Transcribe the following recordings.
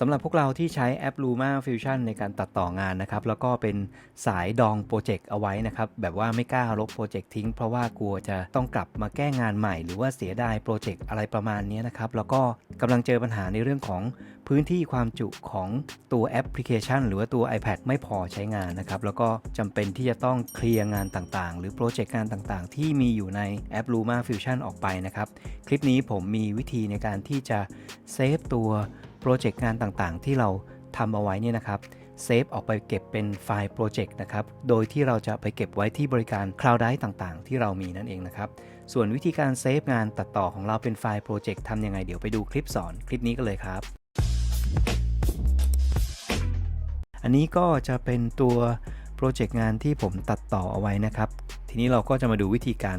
สำหรับพวกเราที่ใช้แอป Luma Fusion ในการตัดต่องานนะครับ แล้วก็เป็นสายดองโปรเจกต์เอาไว้นะครับ แบบว่าไม่กล้าลบโปรเจกต์ทิ้ง เพราะว่ากลัวจะต้องกลับมาแก้งานใหม่ หรือว่าเสียดายโปรเจกต์อะไรประมาณนี้นะครับ แล้วก็กำลังเจอปัญหาในเรื่องของพื้นที่ความจุของตัวแอปพลิเคชัน หรือว่าตัว iPad ไม่พอใช้งานนะครับ แล้วก็จำเป็นที่จะต้องเคลียร์งานต่างๆ หรือโปรเจกต์งานต่างๆ ที่มีอยู่ในแอป Luma Fusion ออกไปนะครับ คลิปนี้ผมมีวิธีในการที่จะเซฟตัว รเจกต์งานต่างๆ ที่เราทำเอาไว้เนี่ยนะครับเซฟออกไปเก็บเป็นไฟล์โปรเจกต์นะครับ โดยที่เราจะไปเก็บไว้ที่บริการ Cloud Drive ต่างๆ ที่เรามีนั่นเองนะครับ ส่วนวิธีการเซฟงานตัดต่อของเราเป็นไฟล์โปรเจกต์ทำยังไงเดี๋ยวไปดูคลิปสอนคลิปนี้กันเลยครับ อันนี้ก็จะเป็นตัวโปรเจกต์งานที่ผมตัดต่อเอาไว้นะครับ ทีนี้เราก็จะมาดูวิธีการ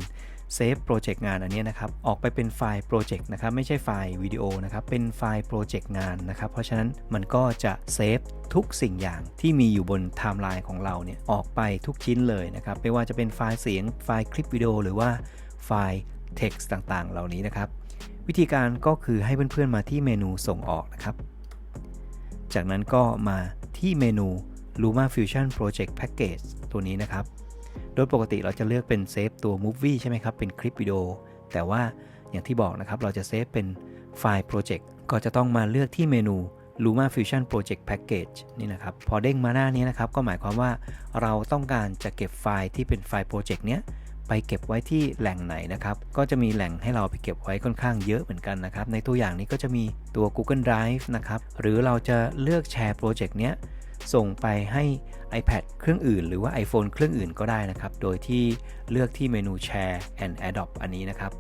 เซฟโปรเจกต์งานอันนี้นะครับออกไปเป็นไฟล์โปรเจกต์นะครับไม่ใช่ไฟล์วิดีโอนะครับเป็นไฟล์โปรเจกต์งานนะครับเพราะฉะนั้นมันก็จะเซฟทุกสิ่งอย่างที่มีอยู่บนไทม์ไลน์ของเราเนี่ยออกไปทุกชิ้นเลยนะครับไม่ว่าจะเป็นไฟล์เสียงไฟล์คลิปวิดีโอหรือว่าไฟล์ text ต่างๆ เหล่านี้นะครับ วิธีการก็คือให้เพื่อนๆมาที่เมนูส่งออกนะครับ จากนั้นก็มาที่เมนู Luma Fusion Project Package ตัวนี้นะครับ โดยปกติเราจะเลือกเป็นเซฟตัว Movie ใช่ไหมครับ เป็นคลิปวิดีโอ แต่ว่าอย่างที่บอกนะครับ เราจะเซฟเป็นไฟล์โปรเจกต์ก็จะต้องมาเลือกที่เมนู Luma Fusion Project Package นี่นะครับ พอเด้งมาหน้านี้นะครับ ก็หมายความว่าเราต้องการจะเก็บไฟล์ที่เป็นไฟล์โปรเจกต์เนี้ยไปเก็บไว้ที่แหล่งไหนนะครับ ก็จะมีแหล่งให้เราไปเก็บไว้ค่อนข้างเยอะเหมือนกันนะครับ ในตัวอย่างนี้ก็จะมีตัว Google Drive นะครับ หรือเราจะเลือกแชร์โปรเจกต์เนี้ย ส่งไปให้ iPad เครื่องอื่น หรือว่า iPhone เครื่องอื่นก็ได้นะครับ โดยที่เลือกที่เมนู Share and Adopt อันนี้นะครับ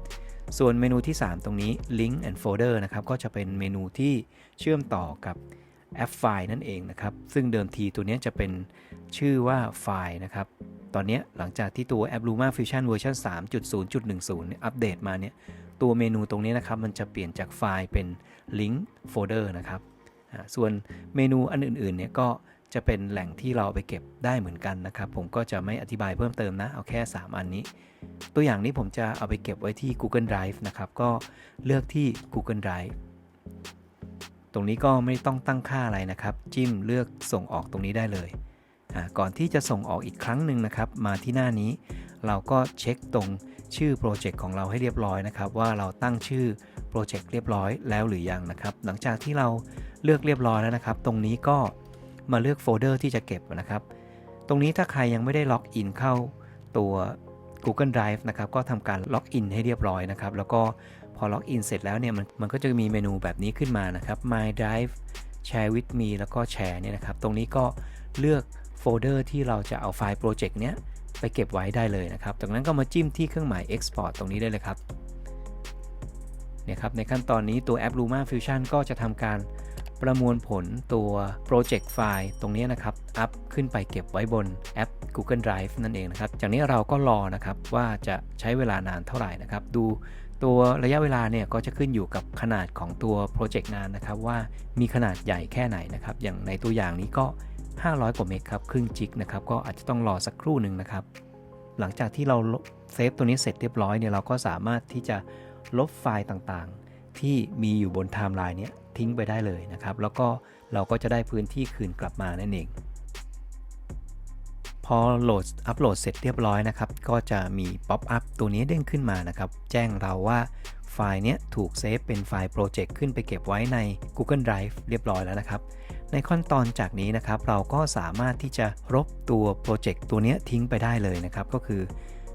ส่วนเมนูที่ 3 ตรงนี้ Link and Folder นะครับ ก็จะเป็นเมนูที่เชื่อมต่อกับแอปไฟล์นั่นเองนะครับ ซึ่งเดิมทีตัวนี้จะเป็นชื่อว่าไฟล์นะครับ ตอนนี้หลังจากที่ตัวแอป Luma Fusion เวอร์ชัน3.0.10 อัปเดตมาเนี่ย ตัวเมนูตรงนี้นะครับ มันจะเปลี่ยนจากไฟล์เป็น Link Folder นะครับ ส่วนเมนูอันอื่นๆเนี่ยก็จะเป็นแหล่งที่เราไปเก็บได้เหมือนกันนะครับ ผมก็จะไม่อธิบายเพิ่มเติมนะ เอาแค่ 3 อันนี้ ตัวอย่างนี้ผมจะเอาไปเก็บไว้ที่ Google Drive นะครับ ก็เลือกที่ Google Drive ตรงนี้ก็ไม่ต้องตั้งค่าอะไรนะครับ จิ้มเลือกส่งออกตรงนี้ได้เลยก่อนที่จะส่งออกอีกครั้งหนึ่งนะครับ มาที่หน้านี้ เราก็เช็คตรงชื่อโปรเจกต์ของเราให้เรียบร้อยนะครับ ว่าเราตั้งชื่อโปรเจกต์เรียบร้อยแล้วหรือยังนะครับ หลังจากที่เรา เลือกเรียบร้อยแล้วนะครับ ตรงนี้ก็มาเลือกโฟลเดอร์ที่จะเก็บนะครับ ตรงนี้ถ้าใครยังไม่ได้ล็อกอินเข้าตัว Google Drive นะครับก็ทำการล็อกอินให้เรียบร้อยนะครับ แล้วก็พอล็อกอินเสร็จแล้วเนี่ยมันมันก็จะมีเมนูแบบนี้ขึ้นมานะครับ My Drive Share with me แล้วก็แชร์เนี่ยนะครับ ตรงนี้ก็เลือกโฟลเดอร์ที่เราจะเอาไฟล์โปรเจกต์เนี้ยไปเก็บไว้ได้เลยนะครับ จากนั้นก็มาจิ้มที่เครื่องหมาย Export ตรงนี้ได้เลยครับเนี่ยครับในขั้นตอนนี้ตัวแอป Luma Fusion ก็จะทำการ ประมวลผลตัว Project File ตรงนี้นะครับ อัพขึ้นไปเก็บไว้บนแอป Google Drive นั่นเองนะครับ จากนี้เราก็รอนะครับว่าจะใช้เวลานานเท่าไหร่นะครับ ดูตัวระยะเวลาเนี่ยก็จะขึ้นอยู่กับขนาดของตัวโปรเจกต์งานนะครับว่ามีขนาดใหญ่แค่ไหนนะครับ อย่างในตัวอย่างนี้ก็ 500 กว่าเมกครับครึ่งจิกนะครับก็อาจจะต้องรอสักครู่หนึ่งนะครับ หลังจากที่เราเซฟตัวนี้เสร็จเรียบร้อยเนี่ยเราก็สามารถที่จะลบไฟล์ต่างๆ ที่มีอยู่บนไทม์ไลน์นี้ทิ้งไปได้เลยนะครับ แล้วก็เราก็จะได้พื้นที่คืนกลับมานั่นเอง พอโหลดอัปโหลดเสร็จเรียบร้อยนะครับ ก็จะมีป๊อปอัพตัวนี้เด้งขึ้นมานะครับ แจ้งเราว่าไฟล์นี้ถูกเซฟเป็นไฟล์โปรเจกต์ขึ้นไปเก็บไว้ใน Google Drive เรียบร้อยแล้วนะครับ ในขั้นตอนจากนี้นะครับ เราก็สามารถที่จะลบตัวโปรเจกต์ตัวนี้ทิ้งไปได้เลยนะครับ ก็คือ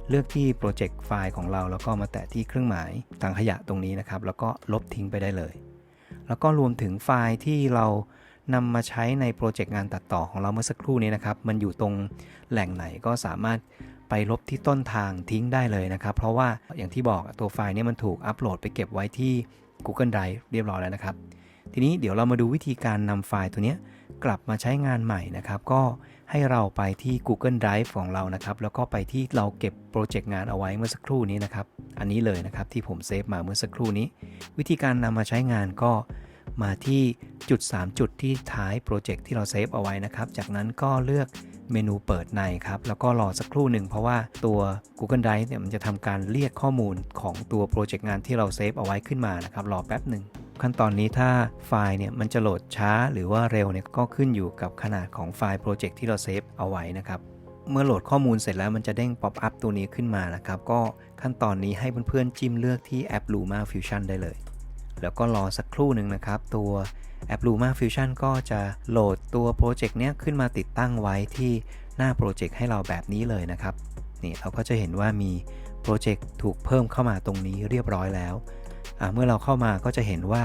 เลือกที่โปรเจกต์ไฟล์ของเราแล้วก็มาแตะที่เครื่องหมายถังขยะตรงนี้นะครับ แล้วก็ลบทิ้งไปได้เลย แล้วก็รวมถึงไฟล์ที่เรานำมาใช้ในโปรเจกต์งานตัดต่อของเราเมื่อสักครู่นี้นะครับ มันอยู่ตรงแหล่งไหนก็สามารถไปลบที่ต้นทางทิ้งได้เลยนะครับ เพราะว่าอย่างที่บอกตัวไฟล์นี้มันถูกอัปโหลดไปเก็บไว้ที่ Google Drive เรียบร้อยแล้วนะครับ ทีนี้เดี๋ยวเรามาดูวิธีการนำไฟล์ตัวนี้กลับมาใช้งานใหม่นะครับ ก็ ให้เราไปที่ Google Drive ของเรานะครับ แล้วก็ไปที่เราเก็บโปรเจกต์งานเอาไว้เมื่อสักครู่นี้นะครับ อันนี้เลยนะครับที่ผมเซฟมาเมื่อสักครู่นี้ วิธีการนำมาใช้งานก็มาที่จุด 3 จุดที่ท้ายโปรเจกต์ที่เราเซฟเอาไว้นะครับ จากนั้นก็เลือกเมนูเปิดในครับ แล้วก็รอสักครู่หนึ่งเพราะว่าตัว Google Drive เนี่ยมันจะทำการเรียกข้อมูลของตัวโปรเจกต์งานที่เราเซฟเอาไว้ขึ้นมานะครับ รอแป๊บหนึ่ง ขั้นตอนนี้ถ้าไฟล์เนี่ยมันจะโหลดช้าหรือว่าเร็วเนี่ยก็ขึ้นอยู่กับขนาดของไฟล์โปรเจกต์ที่เราเซฟเอาไว้นะครับเมื่อโหลดข้อมูลเสร็จแล้วมันจะเด้งป๊อปอัพตัวนี้ขึ้นมานะครับ ก็ขั้นตอนนี้ให้เพื่อนๆจิ้มเลือกที่แอป Luma Fusion ได้เลย แล้วก็รอสักครู่หนึ่งนะครับ ตัวแอป Luma Fusion ก็จะโหลดตัวโปรเจกต์เนี้ยขึ้นมาติดตั้งไว้ที่หน้าโปรเจกต์ให้เราแบบนี้เลยนะครับ นี่เราก็จะเห็นว่ามีโปรเจกต์ถูกเพิ่มเข้ามาตรงนี้เรียบร้อยแล้ว เมื่อเราเข้ามาก็จะเห็นว่า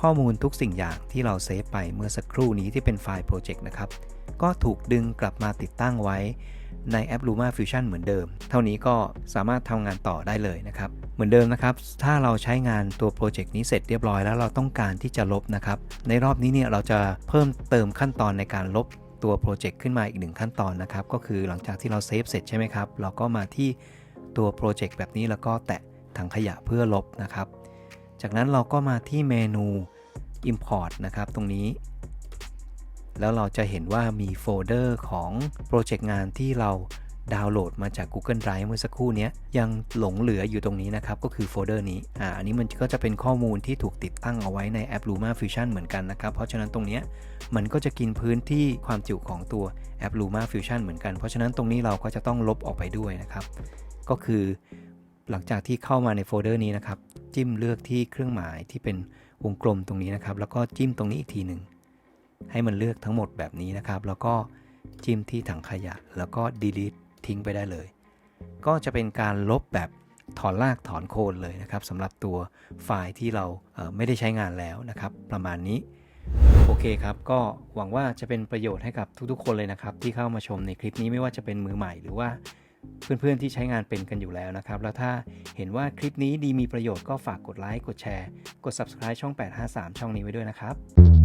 ข้อมูลทุกสิ่งอย่างที่เราเซฟไปเมื่อสักครู่นี้ที่เป็นไฟล์โปรเจกต์นะครับ ก็ถูกดึงกลับมาติดตั้งไว้ในแอป Luma Fusion เหมือนเดิม เท่านี้ก็สามารถทำงานต่อได้เลยนะครับ เหมือนเดิมนะครับ ถ้าเราใช้งานตัวโปรเจกต์นี้เสร็จเรียบร้อยแล้วเราต้องการที่จะลบนะครับ ในรอบนี้เนี่ยเราจะเพิ่มเติมขั้นตอนในการลบตัวโปรเจกต์ขึ้นมาอีกหนึ่งขั้นตอนนะครับ ก็คือหลังจากที่เราเซฟเสร็จใช่ไหมครับ เราก็มาที่ตัวโปรเจกต์แบบนี้แล้วก็แตะถังขยะเพื่อลบนะครับ จากนั้นเราก็มาที่เมนู Import นะครับ ตรงนี้ แล้วเราจะเห็นว่ามีโฟลเดอร์ของโปรเจกต์งานที่เราดาวน์โหลดมาจาก Google Drive เมื่อสักครู่นี้ยังหลงเหลืออยู่ตรงนี้นะครับ ก็คือโฟลเดอร์นี้อ่าอันนี้มันก็จะเป็นข้อมูลที่ถูกติดตั้งเอาไว้ในแอป Luma Fusion เหมือนกันนะครับ เพราะฉะนั้นตรงนี้มันก็จะกินพื้นที่ความจุของตัวแอป Luma Fusion เหมือนกัน เพราะฉะนั้นตรงนี้เราก็จะต้องลบออกไปด้วยนะครับ ก็คือหลังจากที่เข้ามาในโฟลเดอร์นี้นะครับ จิ้มเลือกที่เครื่องหมายที่เป็นวงกลมตรงนี้นะครับ แล้วก็จิ้มตรงนี้อีกทีหนึ่งให้มันเลือกทั้งหมดแบบนี้นะครับ แล้วก็จิ้มที่ถังขยะ แล้วก็ delete ทิ้งไปได้เลย ก็จะเป็นการลบแบบถอนรากถอนโคนเลยนะครับสำหรับตัวไฟล์ที่เราเไม่ได้ใช้งานแล้วนะครับ ประมาณนี้ โอเคครับ ก็หวังว่าจะเป็นประโยชน์ให้กับทุกๆ คนเลยนะครับ ที่เข้ามาชมในคลิปนี้ไม่ว่าจะเป็นมือใหม่หรือว่า เพื่อนๆที่ใช้งานเป็นกันอยู่แล้วนะครับ แล้วถ้าเห็นว่าคลิปนี้ดีมีประโยชน์ก็ฝากกดไลค์ กดแชร์ กด subscribe ช่อง 853 ช่องนี้ไว้ด้วยนะครับ